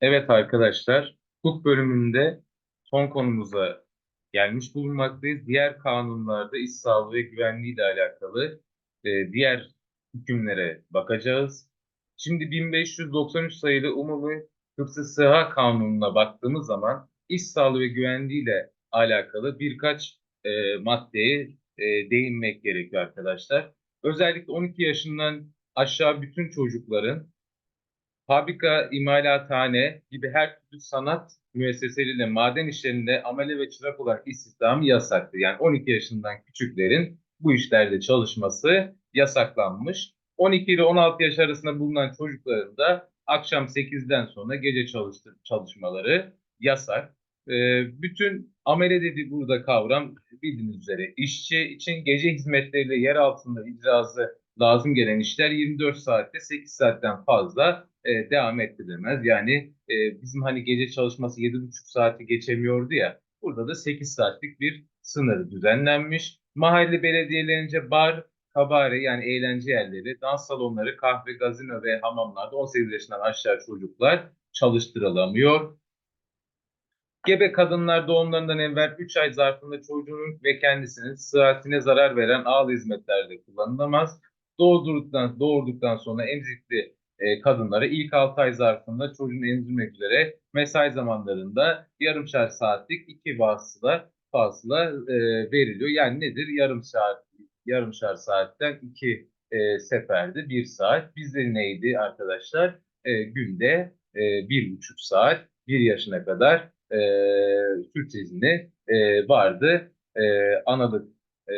Evet arkadaşlar, hukuk bölümünde son konumuza gelmiş bulunmaktayız. Diğer kanunlarda iş sağlığı ve güvenliği ile alakalı e, diğer hükümlere bakacağız. Şimdi 1593 sayılı Umumi Hıfzı Sıha Kanunu'na baktığımız zaman iş sağlığı ve güvenliği ile alakalı birkaç e, maddeye e, değinmek gerekiyor arkadaşlar. Özellikle 12 yaşından aşağı bütün çocukların fabrika, imalathane gibi her türlü sanat müesseseleriyle maden işlerinde amele ve çırak olarak istihdamı yasaktı. Yani 12 yaşından küçüklerin bu işlerde çalışması yasaklanmış. 12 ile 16 yaş arasında bulunan çocukların da akşam 8'den sonra gece çalıştır, çalışmaları yasak. Ee, bütün amele dediği burada kavram bildiğiniz üzere işçi için gece hizmetleriyle yer altında icrazı lazım gelen işler 24 saatte 8 saatten fazla e, devam ettirilemez. Yani e, bizim hani gece çalışması 7,5 saati geçemiyordu ya. Burada da 8 saatlik bir sınır düzenlenmiş. Mahalle belediyelerince bar, kabare yani eğlence yerleri, dans salonları, kahve, gazino ve hamamlarda 18 yaşından aşağı çocuklar çalıştırılamıyor. Gebe kadınlar doğumlarından evvel 3 ay zarfında çocuğunun ve kendisinin sıhhatine zarar veren ağlı hizmetlerde kullanılamaz. Doğurduktan, doğurduktan sonra emzikli e, kadınlara ilk 6 ay zarfında çocuğun emzirmek üzere mesai zamanlarında yarımşar saatlik iki vasıla fazla e, veriliyor. Yani nedir? Yarım saat, yarımşar saatten iki e, seferde bir saat. Bizde neydi arkadaşlar? E, günde e, bir buçuk saat, bir yaşına kadar e, süt izni e, vardı. E, analık e,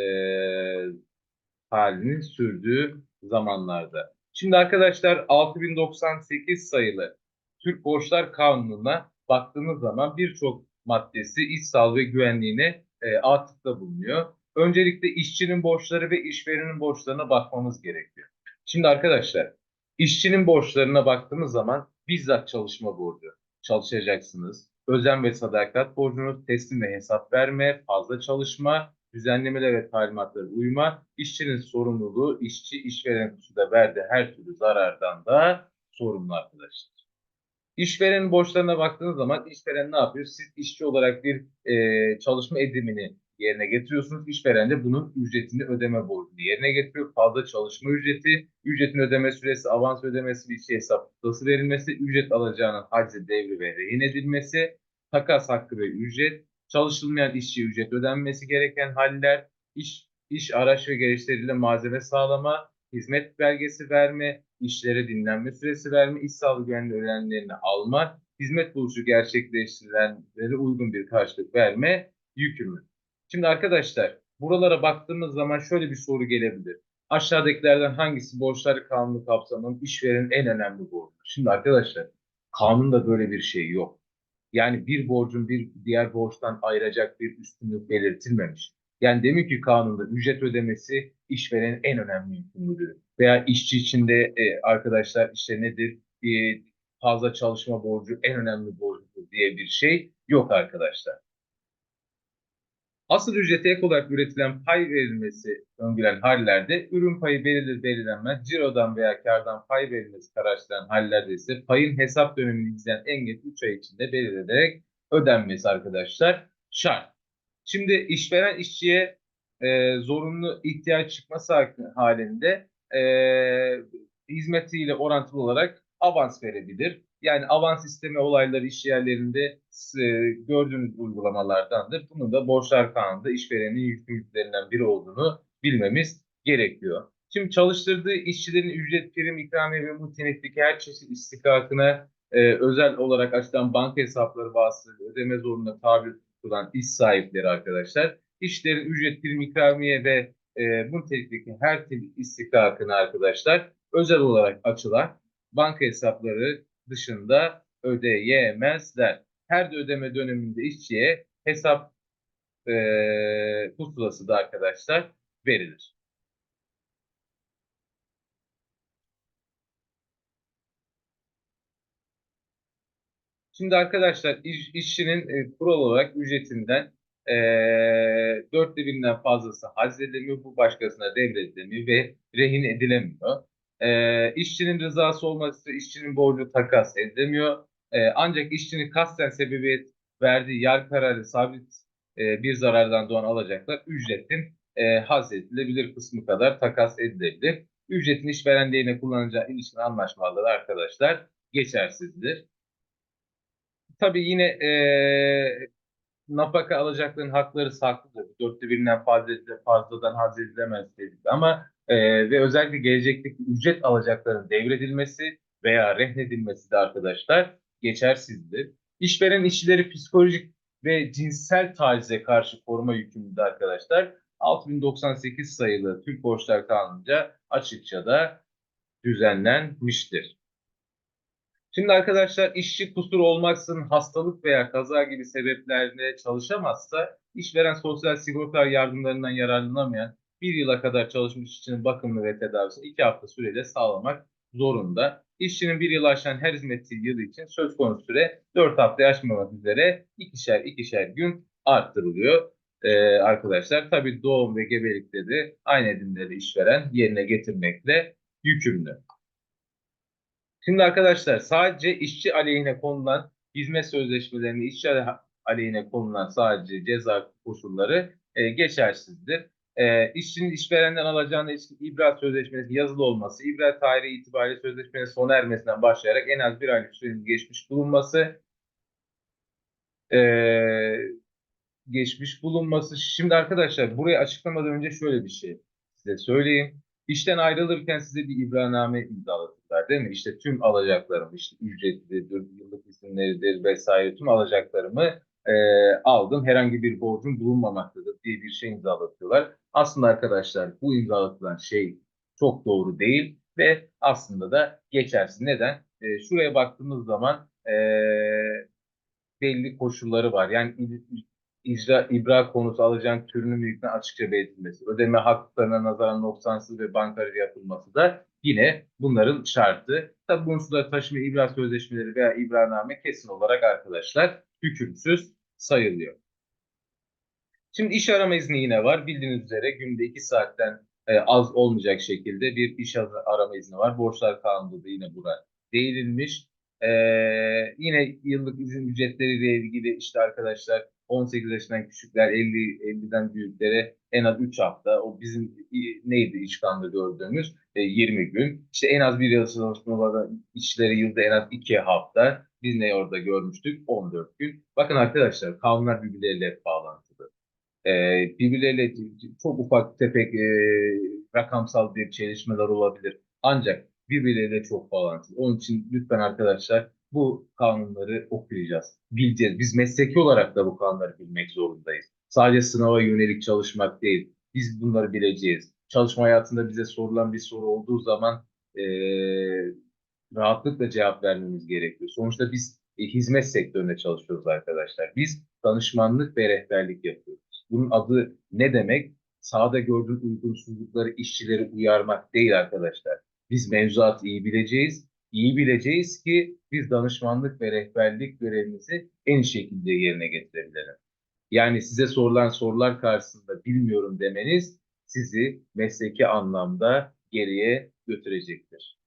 halinin sürdüğü zamanlarda. Şimdi arkadaşlar 6098 sayılı Türk Borçlar Kanunu'na baktığımız zaman birçok maddesi sağlığı ve güvenliğine e, atıfta bulunuyor. Öncelikle işçinin borçları ve işverenin borçlarına bakmamız gerekiyor. Şimdi arkadaşlar işçinin borçlarına baktığımız zaman bizzat çalışma borcu çalışacaksınız. Özen ve sadakat borcunuz, teslim ve hesap verme, fazla çalışma, düzenlemelere ve talimatlara uyma, işçinin sorumluluğu, işçi işveren husuda verdiği her türlü zarardan da sorumlu arkadaşlar. İşverenin borçlarına baktığınız zaman işveren ne yapıyor? Siz işçi olarak bir e, çalışma edimini yerine getiriyorsunuz. İşveren de bunun ücretini ödeme borcunu yerine getiriyor. Fazla çalışma ücreti, ücretin ödeme süresi, avans ödemesi, bir şey hesaplısı verilmesi, ücret alacağının hacize devri ve rehin edilmesi, takas hakkı ve ücret, çalışılmayan işçi ücret ödenmesi gereken haller, iş, iş araç ve gereçleriyle malzeme sağlama, hizmet belgesi verme, işlere dinlenme süresi verme, iş sağlığı güvenliği öğrenlerini alma, hizmet buluşu gerçekleştirilenlere uygun bir karşılık verme yükümlü. Şimdi arkadaşlar buralara baktığımız zaman şöyle bir soru gelebilir. Aşağıdakilerden hangisi borçları kanunu kapsamının işverenin en önemli borcu? Şimdi arkadaşlar kanunda böyle bir şey yok. Yani bir borcun bir diğer borçtan ayıracak bir üstünlük belirtilmemiş. Yani demek ki kanunda ücret ödemesi işverenin en önemli yükümlülüğü. Veya işçi içinde e, arkadaşlar işte nedir? E, fazla çalışma borcu en önemli borcudur diye bir şey yok arkadaşlar. Asıl ücrete ek olarak üretilen pay verilmesi öngören hallerde ürün payı verilir belirlenmez, cirodan veya kardan pay verilmesi kararlaştıran hallerde ise payın hesap dönemini izleyen en geç 3 ay içinde belirlenerek ödenmesi arkadaşlar şart. Şimdi işveren işçiye e, zorunlu ihtiyaç çıkması halinde e, hizmetiyle orantılı olarak avans verebilir. Yani avans sistemi olayları iş yerlerinde e, gördüğünüz uygulamalardandır. Bunun da borçlar kanunda işverenin yükümlülüklerinden biri olduğunu bilmemiz gerekiyor. Şimdi çalıştırdığı işçilerin ücret, prim, ikramiye ve muhtenetteki her çeşit istikakına e, özel olarak açılan banka hesapları vasıtasıyla ödeme zorunda tabi tutulan iş sahipleri arkadaşlar, işlerin ücret, prim, ikramiye ve e, muhtenetteki her tip istikakını arkadaşlar özel olarak açılan banka hesapları dışında ödeyemezler. Her ödeme döneminde işçiye hesap e, pusulası da arkadaşlar verilir. Şimdi arkadaşlar iş, işçinin e, kural olarak ücretinden e, dörtte birinden fazlası hazredilemiyor, bu başkasına devredilemiyor ve rehin edilemiyor. E, işçinin rızası olması işçinin borcu takas edilemiyor. E, ancak işçinin kasten sebebiyet verdiği yer kararı sabit e, bir zarardan doğan alacaklar ücretin e, haz edilebilir kısmı kadar takas edilebilir. Ücretin işveren lehine kullanacağı ilişkin anlaşmaları arkadaşlar geçersizdir. Tabii yine e, nafaka alacakların hakları saklıdır. Dörtte birinden fazla, fazladan haz edilemez dedik. Ama e, ve özellikle gelecekteki ücret alacakların devredilmesi veya rehnedilmesi de arkadaşlar geçersizdir. İşveren işçileri psikolojik ve cinsel tacize karşı koruma yükümlüdür arkadaşlar. 6098 sayılı Türk Borçlar Kanunu'nca açıkça da düzenlenmiştir. Şimdi arkadaşlar işçi kusur olmaksızın hastalık veya kaza gibi sebeplerle çalışamazsa işveren sosyal sigorta yardımlarından yararlanamayan bir yıla kadar çalışmış işçinin bakımını ve tedavisini iki hafta süreyle sağlamak zorunda. İşçinin bir yıl aşan her hizmet yılı için söz konusu süre 4 hafta aşmamak üzere ikişer ikişer gün arttırılıyor ee, arkadaşlar. Tabii doğum ve gebelikte de aynı edimleri işveren yerine getirmekle yükümlü. Şimdi arkadaşlar sadece işçi aleyhine konulan hizmet sözleşmelerinde işçi aleyhine konulan sadece ceza koşulları e, geçersizdir. E, işçinin işverenden alacağına ilişkin ibra sözleşmesi yazılı olması, ibra tarihi itibariyle sözleşmenin sona ermesinden başlayarak en az bir aylık sürenin geçmiş bulunması, e, geçmiş bulunması. Şimdi arkadaşlar burayı açıklamadan önce şöyle bir şey size söyleyeyim. İşten ayrılırken size bir ibraname imzalatırlar değil mi? İşte tüm alacaklarım, işte ücretlidir, yıllık izinleridir vesaire tüm alacaklarımı e, aldım. Herhangi bir borcum bulunmamaktadır diye bir şey imzalatıyorlar. Aslında arkadaşlar bu imzalatılan şey çok doğru değil ve aslında da geçersiz. Neden? E, şuraya baktığımız zaman e, belli koşulları var. Yani icra, ibra konusu alacağın türünü mülküne açıkça belirtilmesi, ödeme haklarına nazaran noksansız ve bankacı yapılması da yine bunların şartı. Tabi bunun suları taşıma ibra sözleşmeleri veya ibraname kesin olarak arkadaşlar hükümsüz sayılıyor. Şimdi iş arama izni yine var. Bildiğiniz üzere günde 2 saatten e, az olmayacak şekilde bir iş arama izni var. Borçlar kanunu da yine burada değinilmiş. E, yine yıllık izin ücretleriyle ilgili işte arkadaşlar 18 yaşından küçükler 50 50'den büyüklere en az 3 hafta. O bizim neydi iş kanunda gördüğümüz e, 20 gün. İşte en az bir yıl çalışmaları işleri yılda en az 2 hafta. Biz ne orada görmüştük? 14 gün. Bakın arkadaşlar kanunlar birbirleriyle bağlantılı. E, birbirleriyle çok ufak tefek e, rakamsal bir çelişmeler olabilir. Ancak birbirleriyle çok bağlantılı. Onun için lütfen arkadaşlar bu kanunları okuyacağız, bileceğiz. Biz mesleki olarak da bu kanunları bilmek zorundayız. Sadece sınava yönelik çalışmak değil. Biz bunları bileceğiz. Çalışma hayatında bize sorulan bir soru olduğu zaman e, rahatlıkla cevap vermemiz gerekiyor. Sonuçta biz e, hizmet sektöründe çalışıyoruz arkadaşlar. Biz danışmanlık ve rehberlik yapıyoruz. Bunun adı ne demek? Sahada gördüğün uygunsuzlukları işçileri uyarmak değil arkadaşlar. Biz mevzuatı iyi bileceğiz iyi bileceğiz ki biz danışmanlık ve rehberlik görevimizi en iyi şekilde yerine getirebilelim. Yani size sorulan sorular karşısında bilmiyorum demeniz sizi mesleki anlamda geriye götürecektir.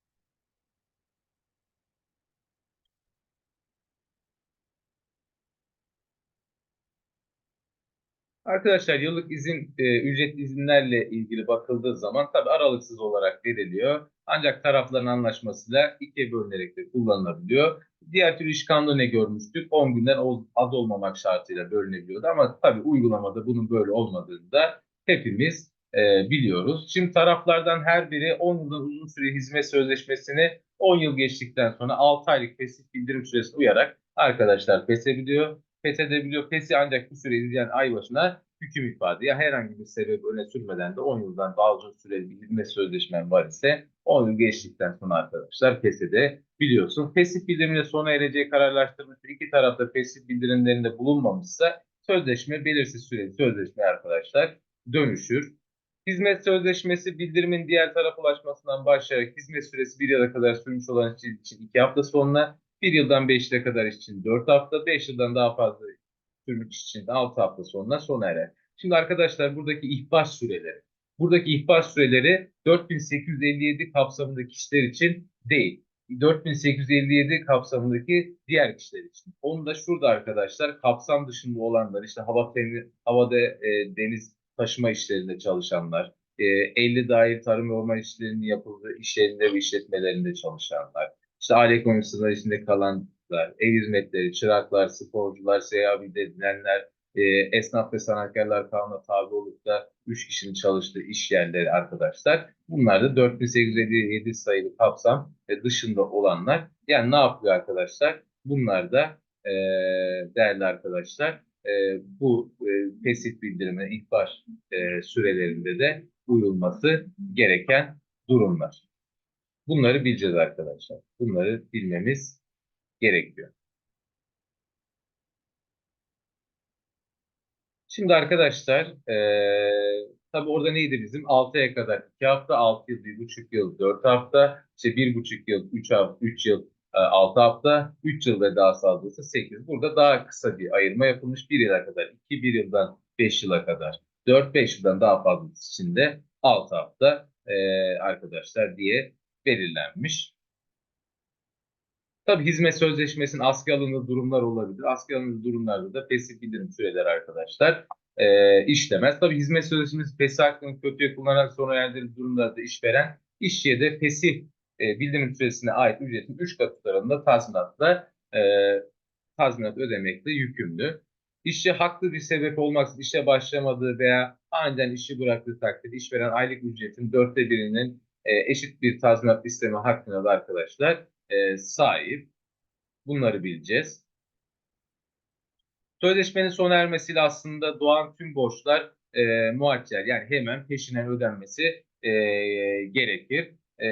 Arkadaşlar yıllık izin, e, ücretli izinlerle ilgili bakıldığı zaman tabi aralıksız olarak veriliyor. Ancak tarafların anlaşmasıyla ikiye bölünerek de kullanılabiliyor. Diğer türlü iş kanunu ne görmüştük? 10 günden az olmamak şartıyla bölünebiliyordu. Ama tabi uygulamada bunun böyle olmadığını da hepimiz e, biliyoruz. Şimdi taraflardan her biri 10 yıldan uzun süre hizmet sözleşmesini 10 yıl geçtikten sonra 6 aylık fesih bildirim süresine uyarak arkadaşlar feshedebiliyor feshedebiliyor. Fesi ancak bu süre izleyen ay başına hüküm ifade ya herhangi bir sebep öne sürmeden de 10 yıldan daha uzun süreli bir hizmet sözleşmen var ise 10 yıl geçtikten sonra arkadaşlar fesede biliyorsun. Fesih bildirimle sona ereceği kararlaştırılmıştır. İki tarafta fesih bildirimlerinde bulunmamışsa sözleşme belirsiz süreli sözleşme arkadaşlar dönüşür. Hizmet sözleşmesi bildirimin diğer taraf ulaşmasından başlayarak hizmet süresi bir yıla kadar sürmüş olan için iki hafta sonra bir yıldan 5 yıla kadar için 4 hafta, 5 yıldan daha fazla sürmüş için de 6 hafta sonra sona erer. Şimdi arkadaşlar buradaki ihbar süreleri. Buradaki ihbar süreleri 4857 kapsamındaki kişiler için değil. 4857 kapsamındaki diğer kişiler için. Onu da şurada arkadaşlar kapsam dışında olanlar işte hava temi, havada e, deniz taşıma işlerinde çalışanlar, e, 50 dair tarım ve orman işlerinin yapıldığı işlerinde ve işletmelerinde çalışanlar, işte aile ekonomi içinde kalanlar, ev hizmetleri, çıraklar, sporcular, seyahat edilenler, e, esnaf ve sanatkarlar kanuna tabi olup da 3 kişinin çalıştığı iş yerleri arkadaşlar. Bunlar da 4857 sayılı kapsam ve dışında olanlar. Yani ne yapıyor arkadaşlar? Bunlar da e, değerli arkadaşlar e, bu e, pesif bildirime ihbar e, sürelerinde de uyulması gereken durumlar. Bunları bileceğiz arkadaşlar. Bunları bilmemiz gerekiyor. Şimdi arkadaşlar e, tabii orada neydi bizim? 6 aya kadar 2 hafta, 6 yıl, 1,5 yıl, 4 hafta, işte 1,5 yıl, 3 hafta, 3 yıl, 6 hafta, 3 yıl ve daha fazlası 8. Burada daha kısa bir ayırma yapılmış 1 yıla kadar, 2 1 yıldan 5 yıla kadar, 4-5 yıldan daha fazlası için de 6 hafta e, arkadaşlar diye belirlenmiş. Tabii hizmet sözleşmesinin askıya alındığı durumlar olabilir. Askıya alındığı durumlarda da pesif bildirim süreleri arkadaşlar e, işlemez. Tabii hizmet sözleşmesi pesif hakkını kötüye kullanarak sona erdiği durumlarda işveren işçiye de pesif e, bildirim süresine ait ücretin 3 katı tutarında tazminatla e, tazminat ödemekle yükümlü. İşçi haklı bir sebep olmaksızın işe başlamadığı veya aniden işi bıraktığı takdirde işveren aylık ücretin dörtte birinin e, eşit bir tazminat isteme hakkına da arkadaşlar e, sahip. Bunları bileceğiz. Sözleşmenin sona ermesiyle aslında doğan tüm borçlar e, muaccel yani hemen peşinen ödenmesi e, gerekir. E,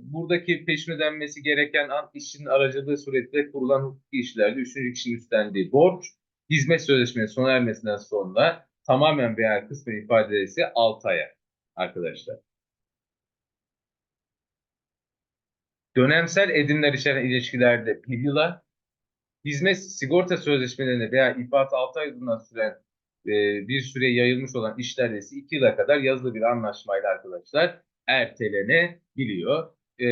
buradaki peşin ödenmesi gereken an işçinin aracılığı suretiyle kurulan hukuki işlerde üçüncü kişinin üstlendiği borç hizmet sözleşmenin sona ermesinden sonra tamamen veya kısmen ifade edilse 6 aya arkadaşlar. Dönemsel edimler içeren ilişkilerde bir yıla, hizmet sigorta sözleşmelerine veya ifaat 6 ayından süren e, bir süre yayılmış olan işlerde ise 2 yıla kadar yazılı bir anlaşmayla arkadaşlar ertelenebiliyor. E,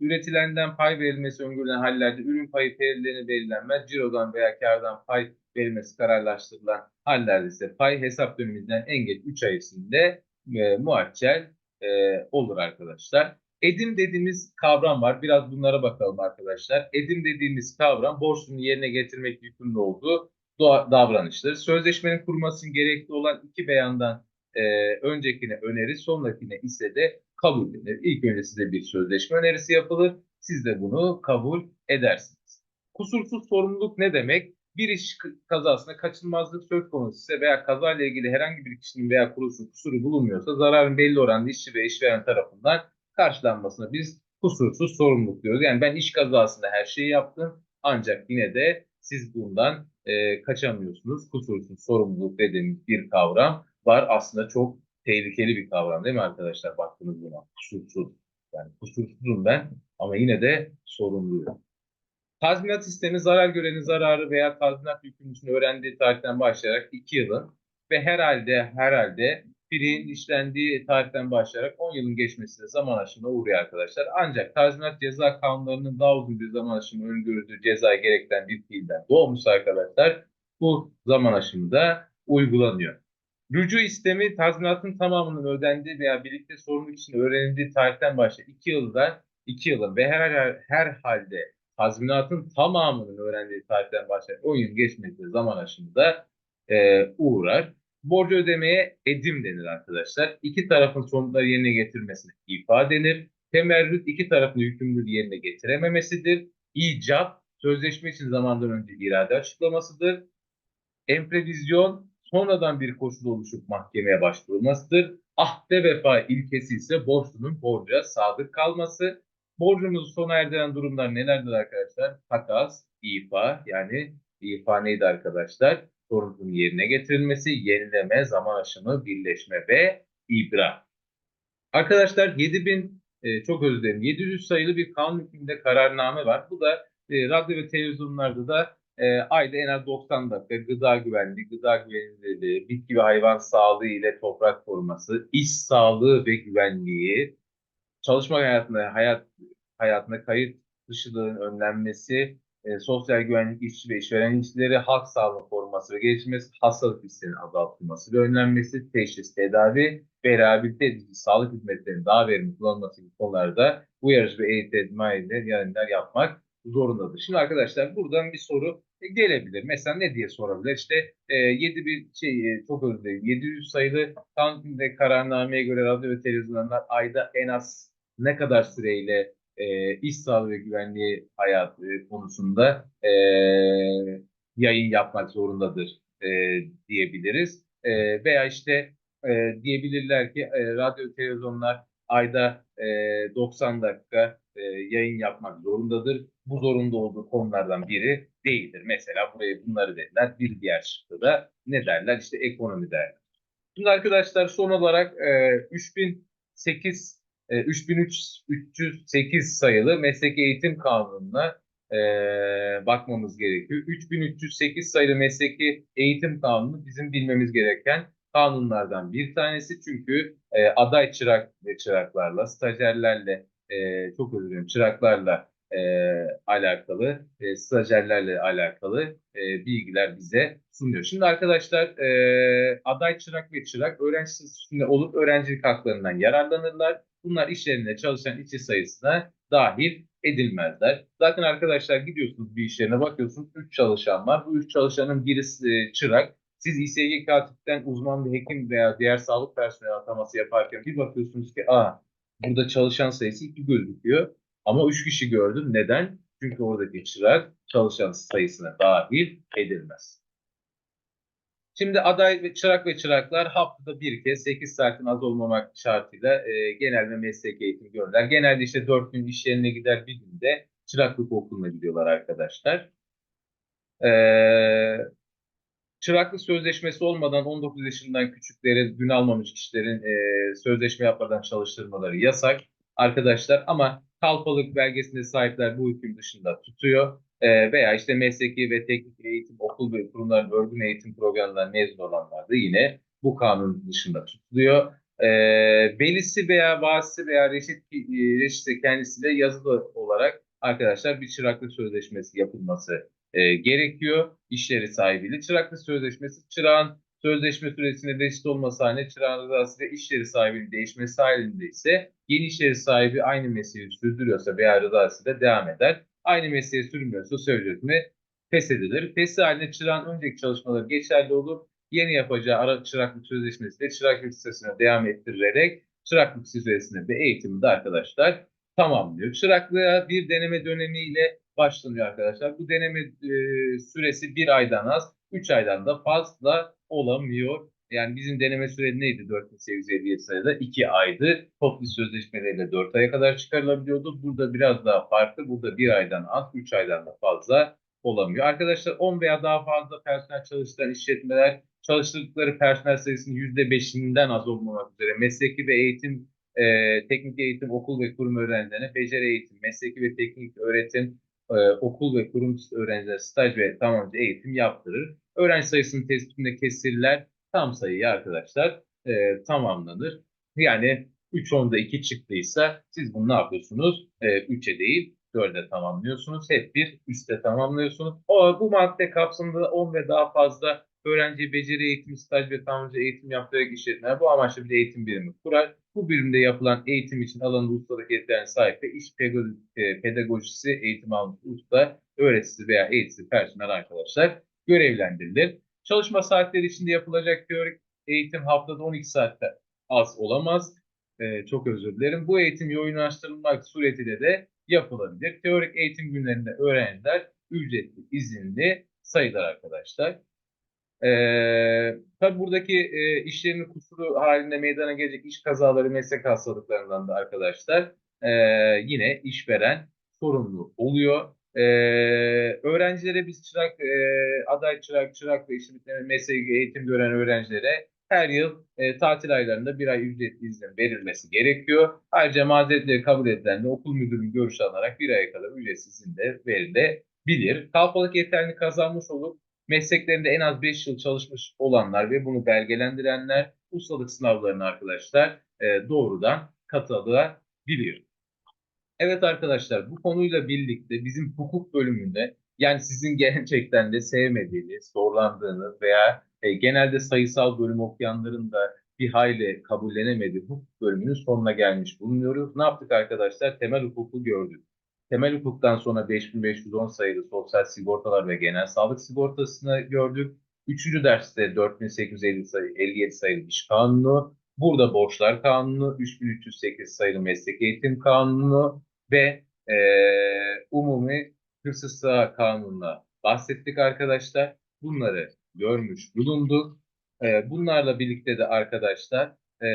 üretilenden pay verilmesi öngörülen hallerde ürün payı perilerine belirlenmez. Cirodan veya kardan pay verilmesi kararlaştırılan hallerde ise pay hesap döneminden en geç 3 ay içinde e, muaccel e, olur arkadaşlar. Edim dediğimiz kavram var. Biraz bunlara bakalım arkadaşlar. Edim dediğimiz kavram borçlunun yerine getirmek yükümlü olduğu davranıştır. Sözleşmenin kurulmasının gerekli olan iki beyandan e, öncekine öneri, sonrakine ise de kabul edilir. İlk önce size bir sözleşme önerisi yapılır. Siz de bunu kabul edersiniz. Kusursuz sorumluluk ne demek? Bir iş kazasında kaçınılmazlık söz konusu ise veya kazayla ilgili herhangi bir kişinin veya kuruluşun kusuru bulunmuyorsa zararın belli oranda işçi ve işveren tarafından karşılanmasına biz kusursuz sorumluluk diyoruz. Yani ben iş kazasında her şeyi yaptım ancak yine de siz bundan e, kaçamıyorsunuz. Kusursuz sorumluluk dediğimiz bir kavram var. Aslında çok tehlikeli bir kavram değil mi arkadaşlar baktığınız zaman? Kusursuz. Yani kusursuzum ben ama yine de sorumluyum. Tazminat sistemi zarar görenin zararı veya tazminat yükümlüsünü öğrendiği tarihten başlayarak 2 yılın ve herhalde herhalde fiilin işlendiği tarihten başlayarak 10 yılın geçmesiyle zaman aşımına uğruyor arkadaşlar. Ancak tazminat ceza kanunlarının daha uzun bir zaman aşımı öngörüldüğü cezaya gerekten bir fiilden doğmuş arkadaşlar. Bu zaman aşımında uygulanıyor. Rücu istemi tazminatın tamamının ödendiği veya birlikte sorumluluk için öğrenildiği tarihten başlayarak 2 yıldan 2 yılın ve her, her, her halde tazminatın tamamının öğrendiği tarihten başlayarak 10 yıl geçmesiyle zaman aşımında e, uğrar. Borcu ödemeye edim denir arkadaşlar. İki tarafın sorumlulukları yerine getirmesine ifa denir. Temerrüt iki tarafın yükümlülüğü yerine getirememesidir. İcap sözleşme için zamandan önce irade açıklamasıdır. Emprevizyon sonradan bir koşul oluşup mahkemeye başvurulmasıdır. Ahde vefa ilkesi ise borçlunun borca sadık kalması. Borcumuzu sona erdiren durumlar nelerdir arkadaşlar? Takas, ifa yani ifa neydi arkadaşlar? Sorunun yerine getirilmesi, yenileme, zaman aşımı, birleşme ve ibra. Arkadaşlar 7000 e, çok özür dilerim 700 sayılı bir kanun hükmünde kararname var. Bu da e, radyo ve televizyonlarda da e, ayda en az 90 dakika gıda güvenliği, gıda güvenliği, bitki ve hayvan sağlığı ile toprak koruması, iş sağlığı ve güvenliği, çalışma hayatında hayat hayatına kayıt dışılığın önlenmesi, e, sosyal güvenlik işçi ve işveren ilişkileri, halk sağlığı koruması ve geliştirmesi, hastalık risklerinin azaltılması ve önlenmesi, teşhis, tedavi ve rehabilite edici sağlık hizmetlerinin daha verimli kullanılması gibi konularda uyarıcı ve eğitim yayınlar yapmak zorundadır. Şimdi arkadaşlar buradan bir soru gelebilir. Mesela ne diye sorabilir? İşte e, 7 bir şey e, çok özür dilerim. 700 sayılı kanun ve kararnameye göre radyo ve televizyonlar ayda en az ne kadar süreyle e, iş sağlığı ve güvenliği hayatı konusunda e, yayın yapmak zorundadır e, diyebiliriz. E, veya işte e, diyebilirler ki e, radyo televizyonlar ayda e, 90 dakika e, yayın yapmak zorundadır. Bu zorunda olduğu konulardan biri değildir. Mesela buraya bunları derler. Bir diğer şıkkı da ne derler? İşte ekonomi derler. Şimdi arkadaşlar son olarak e, 3008 e, 3308 sayılı meslek eğitim kanununa e, bakmamız gerekiyor. 3308 sayılı mesleki eğitim kanunu bizim bilmemiz gereken kanunlardan bir tanesi. Çünkü e, aday çırak ve çıraklarla, stajyerlerle, e, çok özür dilerim, çıraklarla e, alakalı, e, stajyerlerle alakalı e, bilgiler bize sunuyor. Şimdi arkadaşlar e, aday çırak ve çırak öğrenci olup öğrencilik haklarından yararlanırlar. Bunlar işlerinde çalışan işçi sayısına dahil edilmezler. Zaten arkadaşlar gidiyorsunuz bir iş yerine bakıyorsunuz 3 çalışan var. Bu 3 çalışanın birisi e, çırak. Siz İSG katipten uzman bir hekim veya diğer sağlık personeli ataması yaparken bir bakıyorsunuz ki aa burada çalışan sayısı 2 gözüküyor. Ama 3 kişi gördüm. Neden? Çünkü oradaki çırak çalışan sayısına dahil edilmez. Şimdi aday ve çırak ve çıraklar haftada bir kez 8 saatin az olmamak şartıyla e, genel ve meslek eğitimi görürler. Genelde işte 4 gün iş yerine gider bir günde çıraklık okuluna gidiyorlar arkadaşlar. Ee, çıraklık sözleşmesi olmadan 19 yaşından küçükleri, gün almamış kişilerin e, sözleşme yapmadan çalıştırmaları yasak arkadaşlar. Ama kalfalık belgesine sahipler bu hüküm dışında tutuyor. E, veya işte mesleki ve teknik eğitim okul ve kurumların örgün eğitim programlarından mezun olanlar da yine bu kanun dışında tutuluyor. E, velisi veya vasisi veya reşit, e, reşit kendisi de yazılı olarak arkadaşlar bir çıraklık sözleşmesi yapılması e, gerekiyor. İşleri sahibiyle çıraklık sözleşmesi çırağın sözleşme süresinde reşit olması halinde çırağın rızası ve iş yeri sahibinin değişmesi halinde ise yeni iş yeri sahibi aynı mesleği sürdürüyorsa veya rızası da devam eder. Aynı mesleği sürmüyorsa sözleşme feshedilir. Fesi halinde çırağın önceki çalışmaları geçerli olur. Yeni yapacağı ara çıraklık sözleşmesi de çıraklık sitesine devam ettirerek çıraklık süresini ve eğitimi de arkadaşlar tamamlıyor. Çıraklığa bir deneme dönemiyle başlanıyor arkadaşlar. Bu deneme e, süresi bir aydan az, üç aydan da fazla olamıyor. Yani bizim deneme süresi neydi 4857 sayıda? 2 aydı. Toplu sözleşmeleriyle 4 aya kadar çıkarılabiliyordu. Burada biraz daha farklı. Burada 1 aydan az, 3 aydan da fazla olamıyor. Arkadaşlar 10 veya daha fazla personel çalıştıran işletmeler çalıştırdıkları personel sayısının %5'inden az olmamak üzere mesleki ve eğitim, e, teknik eğitim, okul ve kurum öğrencilerine beceri eğitim, mesleki ve teknik öğretim, e, okul ve kurum öğrenciler staj ve tamamcı eğitim yaptırır. Öğrenci sayısının tespitinde kesirler tam sayıyı arkadaşlar e, tamamlanır. Yani 3 onda 2 çıktıysa siz bunu ne yapıyorsunuz? E, 3'e değil 4'e tamamlıyorsunuz. Hep bir üste tamamlıyorsunuz. O, bu madde kapsamında 10 ve daha fazla öğrenci beceri eğitimi, staj ve tamamcı eğitim yaptığı işletmeler bu amaçla bir eğitim birimi kurar. Bu birimde yapılan eğitim için alanında ustalık yeterli sahip ve iş e, pedagojisi eğitim almış usta, öğretisi veya eğitisi personel arkadaşlar görevlendirilir. Çalışma saatleri içinde yapılacak teorik eğitim haftada 12 saatte az olamaz. Ee, çok özür dilerim. Bu eğitim yoğunlaştırılmak suretiyle de yapılabilir. Teorik eğitim günlerinde öğrenciler ücretli, izinli sayılır arkadaşlar. Ee, tabii buradaki e, işlerinin kusuru halinde meydana gelecek iş kazaları, meslek hastalıklarından da arkadaşlar e, yine işveren sorumlu oluyor. Ee, öğrencilere biz çırak, e, aday çırak, çırak ve işletme mesleki eğitim gören öğrencilere her yıl e, tatil aylarında bir ay ücretli izin verilmesi gerekiyor. Ayrıca mazeretleri kabul edilen de okul müdürünün görüşü alınarak bir aya kadar ücretsiz izin de verilebilir. Kalfalık yeterli kazanmış olup mesleklerinde en az 5 yıl çalışmış olanlar ve bunu belgelendirenler ustalık sınavlarına arkadaşlar e, doğrudan katılabiliyor. Evet arkadaşlar bu konuyla birlikte bizim hukuk bölümünde yani sizin gerçekten de sevmediğiniz, zorlandığınız veya e, genelde sayısal bölüm okuyanların da bir hayli kabullenemediği hukuk bölümünün sonuna gelmiş bulunuyoruz. Ne yaptık arkadaşlar? Temel hukuku gördük. Temel hukuktan sonra 5510 sayılı sosyal sigortalar ve genel sağlık sigortasını gördük. Üçüncü derste 4850 sayı, 57 sayılı iş kanunu, burada borçlar kanunu, 3308 sayılı meslek eğitim kanunu ve e, umumi hırsız sığ kanununa bahsettik arkadaşlar. Bunları görmüş bulunduk. E, bunlarla birlikte de arkadaşlar e,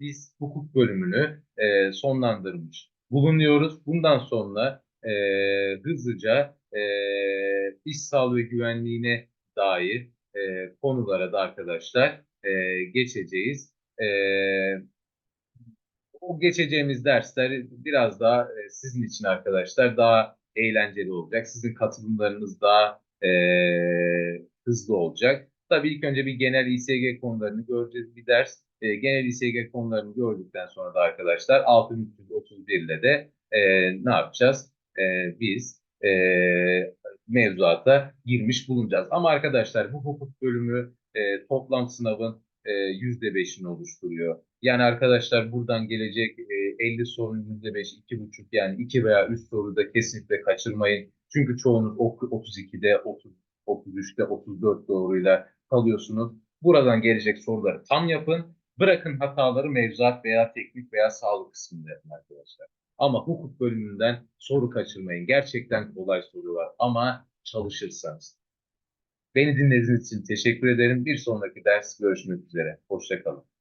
biz hukuk bölümünü e, sonlandırmış bulunuyoruz. Bundan sonra e, hızlıca e, iş sağlığı ve güvenliğine dair e, konulara da arkadaşlar e, geçeceğiz. E, o geçeceğimiz dersler biraz daha e, sizin için arkadaşlar daha eğlenceli olacak. Sizin katılımlarınız daha e, hızlı olacak. Tabii ilk önce bir genel İSG konularını göreceğiz bir ders. E, genel İSG konularını gördükten sonra da arkadaşlar 6331 ile de e, ne yapacağız? E, biz e, mevzuata girmiş bulunacağız. Ama arkadaşlar bu hukuk bölümü e, toplam sınavın e, %5'ini oluşturuyor. Yani arkadaşlar buradan gelecek e, 50 sorunun %5, 2,5 yani 2 veya 3 soruda kesinlikle kaçırmayın. Çünkü çoğunuz 32'de, 30, 33'te, 34 doğruyla kalıyorsunuz. Buradan gelecek soruları tam yapın. Bırakın hataları mevzuat veya teknik veya sağlık kısmında yapın arkadaşlar. Ama hukuk bölümünden soru kaçırmayın. Gerçekten kolay sorular ama çalışırsanız. Beni dinlediğiniz için teşekkür ederim. Bir sonraki ders görüşmek üzere. Hoşçakalın.